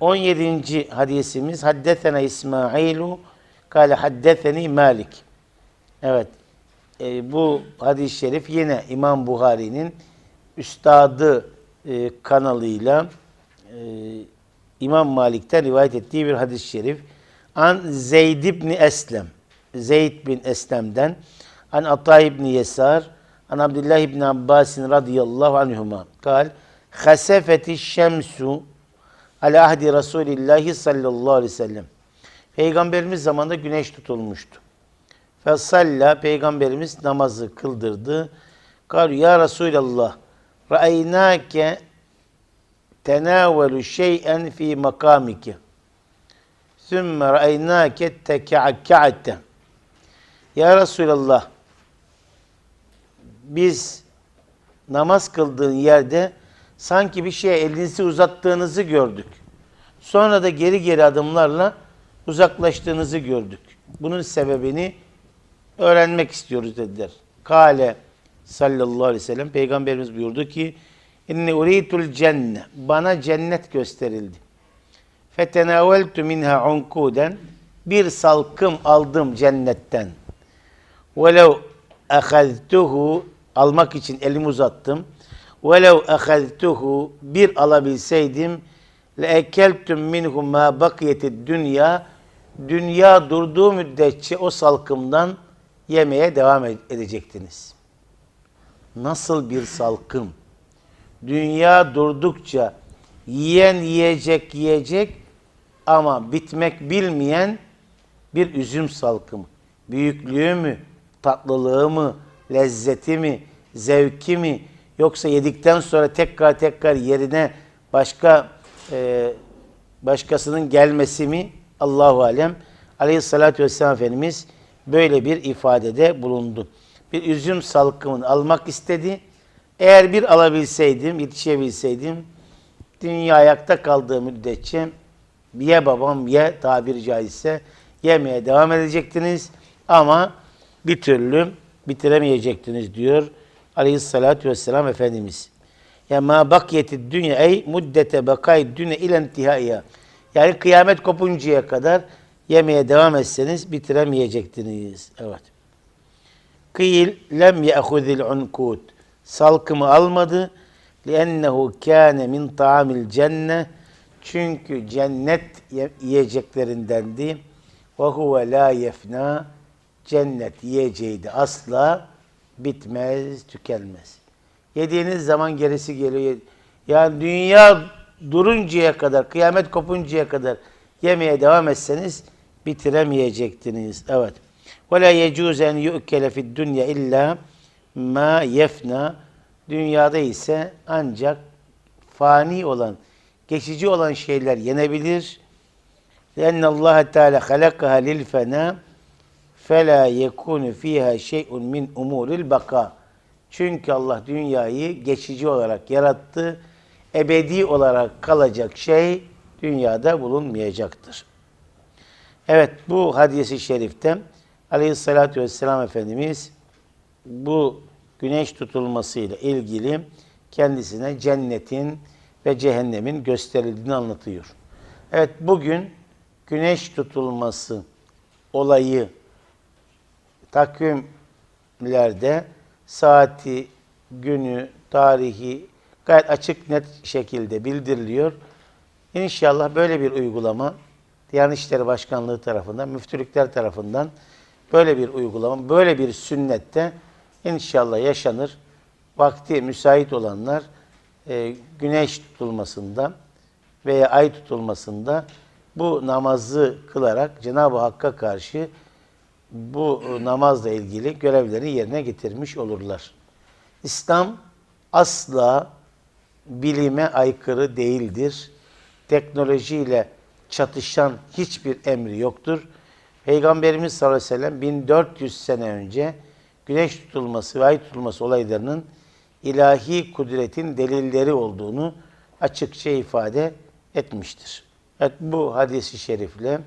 17. hadisimiz Haddesena İsmailu kâle haddeseni Malik. Evet. e, bu hadis-i şerif yine İmam Buhari'nin üstadı e, kanalıyla e, İmam Malik'ten rivayet ettiği bir hadis-i şerif. An Zeyd ibn Eslem. Zeyd bin Eslem'den. An Ata ibn Yesar. An Abdullah ibn Abbasin radıyallahu anhuma. Kal. Hasefeti şemsu ala ahdi Resulillahi sallallahu aleyhi ve sellem. Peygamberimiz zamanında güneş tutulmuştu. Fesalla Peygamberimiz namazı kıldırdı. Kal ya Resulallah ra'eynâke tenâvelu şey'en fî makamike. Sümme ra'eynâke teka'ka'te. Ya Resulallah biz namaz kıldığın yerde sanki bir şeye elinizi uzattığınızı gördük. Sonra da geri geri adımlarla uzaklaştığınızı gördük. Bunun sebebini öğrenmek istiyoruz dediler. Kale sallallahu aleyhi ve sellem peygamberimiz buyurdu ki inni uritul cenne bana cennet gösterildi. Fetenaveltu minha unkuden bir salkım aldım cennetten. Velev ehaztuhu almak için elimi uzattım. Velev ehaztuhu bir alabilseydim ekeltum minhu ma bakiyetid dünya dünya durduğu müddetçe o salkımdan yemeye devam edecektiniz. Nasıl bir salkım? Dünya durdukça yiyen yiyecek yiyecek ama bitmek bilmeyen bir üzüm salkımı. Büyüklüğü mü, tatlılığı mı, lezzeti mi, zevki mi yoksa yedikten sonra tekrar tekrar yerine başka e, başkasının gelmesi mi Allahu alem. Aleyhissalatü vesselam Efendimiz böyle bir ifadede bulundu. Bir üzüm salkımını almak istedi. Eğer bir alabilseydim, yetişebilseydim, dünya ayakta kaldığı müddetçe ye babam ye tabiri caizse yemeye devam edecektiniz ama bir türlü bitiremeyecektiniz diyor aleyhissalatü vesselam Efendimiz. Ya ma bakiyeti dünya ey muddete bakay dünya ile intihaiya. Yani kıyamet kopuncaya kadar yemeye devam etseniz bitiremeyecektiniz. Evet. Kıyil lem ye'hudil unkut. Salkımı almadı. Liennehu kâne min ta'amil cenne. Çünkü cennet yiyeceklerindendi. Ve huve la yefna. Cennet yiyeceğiydi asla bitmez, tükenmez. Yediğiniz zaman gerisi geliyor. Yani dünya duruncaya kadar, kıyamet kopuncaya kadar yemeye devam etseniz bitiremeyecektiniz. Evet. Ve la yecuz en yu'kele fid dunya illa ma yefna. Dünyada ise ancak fani olan, geçici olan şeyler yenebilir. Lenne Allah Teala halakaha lil. فلا يكون فيها شيء من أمور البقاء. Çünkü Allah dünyayı geçici olarak yarattı. Ebedi olarak kalacak şey dünyada bulunmayacaktır. Evet bu hadisi şerifte Aleyhisselatü Vesselam Efendimiz bu güneş tutulmasıyla ilgili kendisine cennetin ve cehennemin gösterildiğini anlatıyor. Evet bugün güneş tutulması olayı takvimlerde saati, günü, tarihi gayet açık net şekilde bildiriliyor. İnşallah böyle bir uygulama Diyanet İşleri Başkanlığı tarafından, müftülükler tarafından böyle bir uygulama, böyle bir sünnette inşallah yaşanır. Vakti müsait olanlar e, güneş tutulmasında veya ay tutulmasında bu namazı kılarak Cenab-ı Hakk'a karşı bu namazla ilgili görevlerini yerine getirmiş olurlar. İslam asla bilime aykırı değildir. Teknolojiyle çatışan hiçbir emri yoktur. Peygamberimiz sallallahu aleyhi ve sellem 1400 sene önce güneş tutulması ve ay tutulması olaylarının ilahi kudretin delilleri olduğunu açıkça ifade etmiştir. Evet bu hadisi şerifle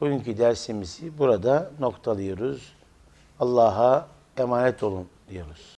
bugünkü dersimizi burada noktalıyoruz. Allah'a emanet olun diyoruz.